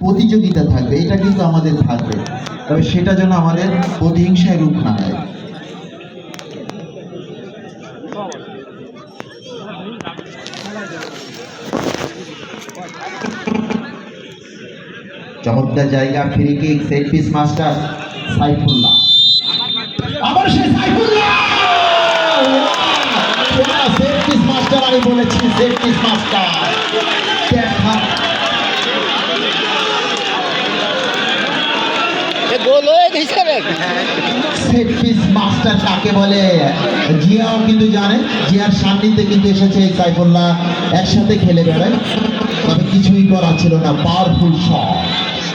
প্রতিযোগিতা থাকবে, এটা কিন্তু আমাদের থাকবে। তবে সেটা যেন আমাদের প্রতিহিংসায় রূপ না নেয়। চমৎকার জায়গা free kick set piece master Saifullah. আবার সে সাইফুল্লাহ! সেট পিস মাস্টার আমি বলেছি সেট পিস মাস্টার দেখা গোল হয়ে গেছে রে সেট পিস মাস্টার কাকে বলে? জিয়াও কিন্তু জানে জিয়ার সান্নিধ্যে কিন্তু এসেছে এই সাইফুল্লাহ একসাথে খেলে বেড়ায়। তবে কিছুই করার ছিল না পাওয়ারফুল শট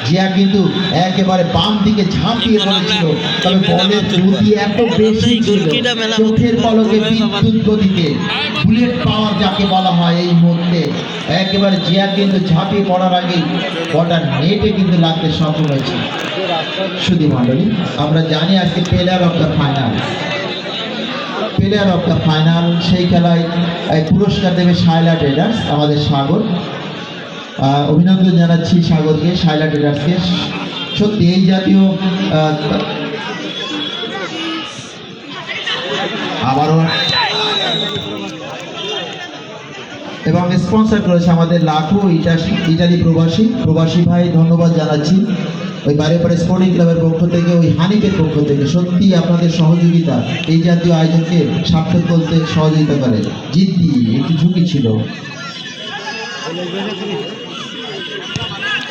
জিয়া কিন্তু একেবারে বাম দিকে ঝাঁপিয়ে পড়েছিল তবে বলের গতি এত বেশি ছিল চোখের পলকে বিদ্যুৎ গতিতে বুলেট পাওয়ার যাকে বলা হয় এই মুহূর্তে। একেবারে জিয়া কিন্তু ঝাঁপিয়ে পড়ার আগেই বলটা নেটে কিন্তু লাগতে সফল হয়েছে সুধী মণ্ডলী, আমরা জানি আজকে player of the final player of the final সেই খেলায় পুরস্কার দেবে ট্রেডার্স, আমাদের সাগর। অভিনন্দন জানাচ্ছি সাগরকে ট্রেডার্সকে। সত্যি, এই জাতীয় আবারও। এবং স্পন্সর করেছে আমাদের লাখো ইটালি প্রবাসী। প্রবাসী ভাই, ধন্যবাদ জানাচ্ছি। ওই বারে বারে স্পোর্টিং ক্লাবের পক্ষ থেকে ওই হানিকের পক্ষ থেকে সত্যি আপনাদের সহযোগিতা এই জাতীয় আয়োজনকে সার্থক করতে সহযোগিতা করে। জিদ্দি একটু ঝুঁকি ছিল।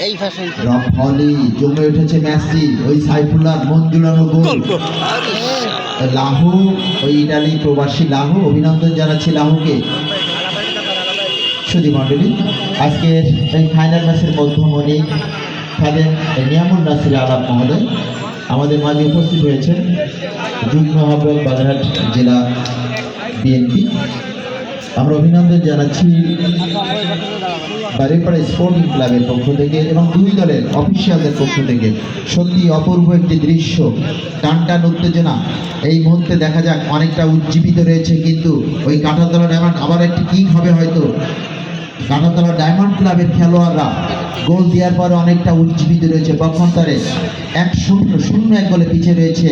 এই ফ্যাশন রফলি জমে উঠেছে ম্যাচটি ওই সাইফুল্লাহ মন জুড়ানো গোল লাহু ওই ইটালি প্রবাসী লাহু অভিনন্দন জানাচ্ছি লাহুকে। সুধী মণ্ডলী আজকের এই ফাইনাল ম্যাচের মধ্যমণি খাদেম নিয়ামুল নাসির আলাপ মহোদয় আমাদের মাঝে উপস্থিত হয়েছে যুগ্ম আহ্বায়ক বাগেরহাট জেলা বিএনপি। আমরা অভিনন্দন জানাচ্ছি বাড়িপাড়া স্পোর্টিং ক্লাবের পক্ষ থেকে এবং দুই দলের অফিসিয়ালদের পক্ষ থেকে। সত্যি অপূর্ব একটি দৃশ্য টান টান উত্তেজনা। এই মুহূর্তে দেখা যাক অনেকটা উজ্জীবিত রয়েছে কিন্তু ওই কাঁঠাতলা ডায়মন্ড আবার একটি কিক হবে হয়তো। কাঁঠাতলা ডায়মন্ড ক্লাবের খেলোয়াড়রা গোল দেওয়ার পরে অনেকটা উজ্জীবিত রয়েছে পক্ষান্তরে এক শূন্য শূন্য এক গোলে পিছিয়ে রয়েছে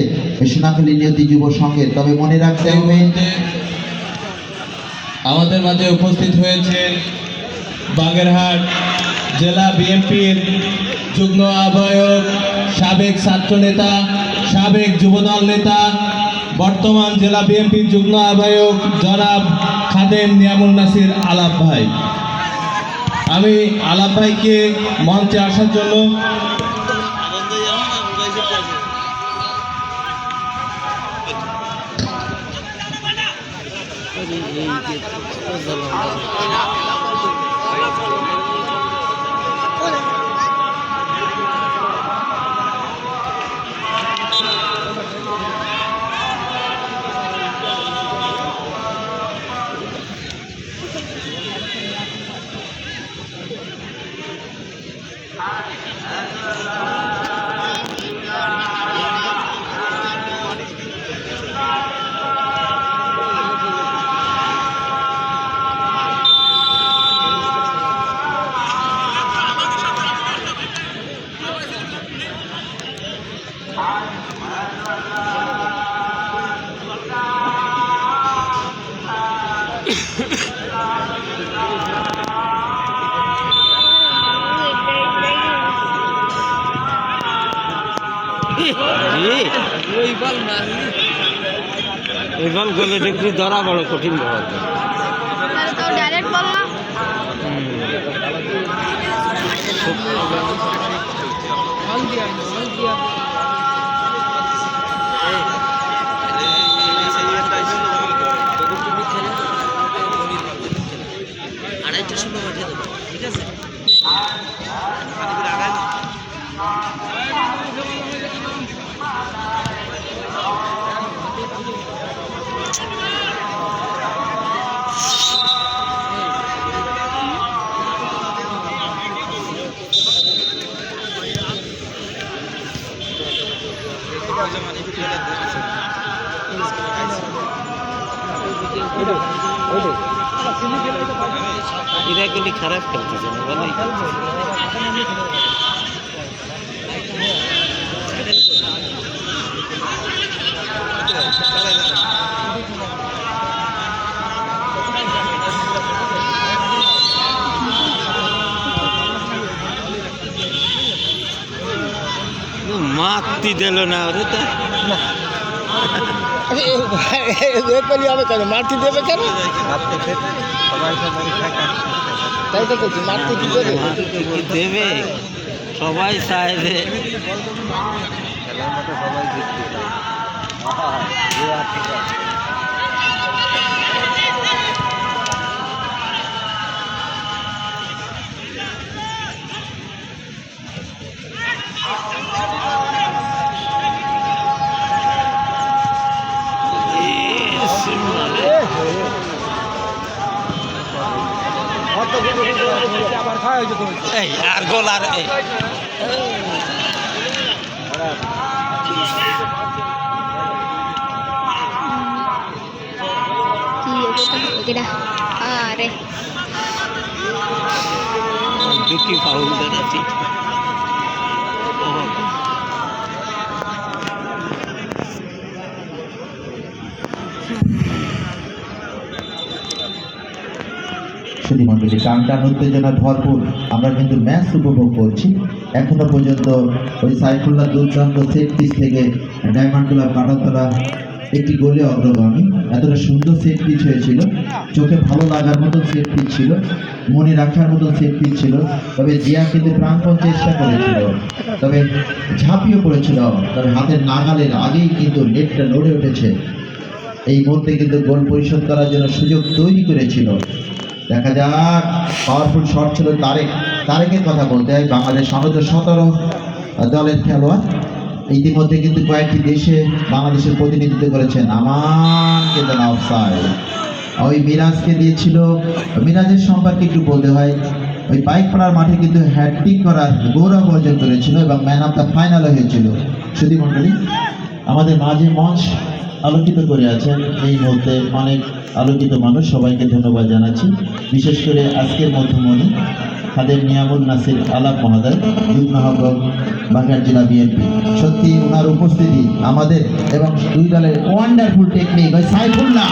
সোনাখালী নিয়তি যুব সংঘের। তবে মনে রাখতে হবে, আমাদের মাঝে উপস্থিত হয়েছেন বাগেরহাট জেলা বিএনপির যুগ্ম আহ্বায়ক, সাবেক ছাত্র নেতা, সাবেক যুবদল নেতা, বর্তমান জেলা বিএনপির যুগ্ম আহ্বায়ক জনাব খাদেম নিয়ামুল নাসির আলাপ ভাই। আমি আলাপ ভাইকে মঞ্চে আসার জন্য বল গোলে দেখবি ধরা বড় কঠিন ব্যাপার এরা কিন্তু খারাপ খেলতেছে না বলে মাতৃ দিল না ওরে তো পেলে হবে কেন মারতে দেবে কেন তাই তো বলছি মারতে কি দেবে মাতৃ কি দেবে সবাই চায় যে এই আর গোল আর এই আর গোলার এই। আরে। বিক্রি ফাউল দেখাচ্ছি শুধু মন্ডলী টান উত্তেজনা ভরপুর। আমরা কিন্তু ম্যাচ উপভোগ করছি। এখনও পর্যন্ত ওই সাইফুল্লাহ দুর্দান্ত সেট পিস থেকে ডায়মন্ড কাটাতলা একটি গোলে অগ্রগামী। এতটা সুন্দর সেট পিচ হয়েছিল। চোখে ভালো লাগার মতো সেট পিচ ছিল। মনে রাখার মতো সেট পিচ ছিল। তবে জিয়া কিন্তু প্রাণপণ চেষ্টা করেছিল। তবে ঝাঁপিয়ে পড়েছিল। তবে হাতের নাগালের আগেই কিন্তু নেটটা নড়ে উঠেছে। এই মুহূর্তে কিন্তু গোল পরিশোধ করার জন্য সুযোগ তৈরি করেছিল। দেখা যাক। পাওয়ারফুল শট ছিল তারেক। তারেকের কথা বলতে হয় বাংলাদেশ অনূর্ধ্ব সতেরো দলের খেলোয়াড়। ইতিমধ্যে কিন্তু কয়েকটি দেশে বাংলাদেশের প্রতিনিধিত্ব করেছেন আমান কিন্তু অফসাইড ওই মিরাজকে দিয়েছিল। মিরাজের সম্পর্কে একটু বলতে হয়, ওই বাইক পাড়ার মাঠে কিন্তু হ্যাট্রিক করার গৌরব অর্জন করেছিল এবং ম্যান অফ দ্য ফাইনাল হয়েছিল। সুধী মণ্ডলী আমাদের মাঝে মঞ্চ আলোকিত করে আছেন। এই মুহূর্তে অনেক আলোকিত মানুষ সবাইকে ধন্যবাদ জানাচ্ছি। বিশেষ করে আজকের মধ্যমণি খাদের নিয়ামুল নাসির আলাপ মহোদয়, যুগ্ম আহ্বায়ক বাগেরহাট জেলা বিএনপি। সত্যি ওনার উপস্থিতি আমাদের এবং দুই দলের ওয়ান্ডারফুল টেকনিক সাইফুল্লাহ।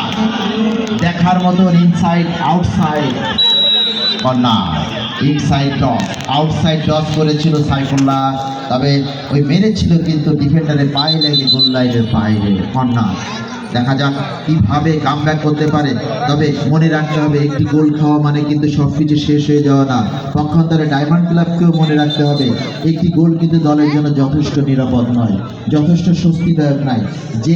দেখার মতন ইনসাইড আউটসাইড না ইনসাইড টস আউটসাইড টস করেছিল সাইফুল্লাহ, তবে ওই মেরেছিল কিন্তু ডিফেন্ডারের পায়ে লেগে দেখা যাক কীভাবে কাম করতে পারে, তবে মনে রাখতে হবে একটি গোল খাওয়া মানে কিন্তু সব কিছু শেষ হয়ে যাওয়া না। পক্ষান্তরে ডায়মন্ড ক্লাবকেও মনে রাখতে হবে, একটি গোল কিন্তু দলের জন্য যথেষ্ট নিরাপদ নয়, যথেষ্ট স্বস্তিদায়ক নয়। যে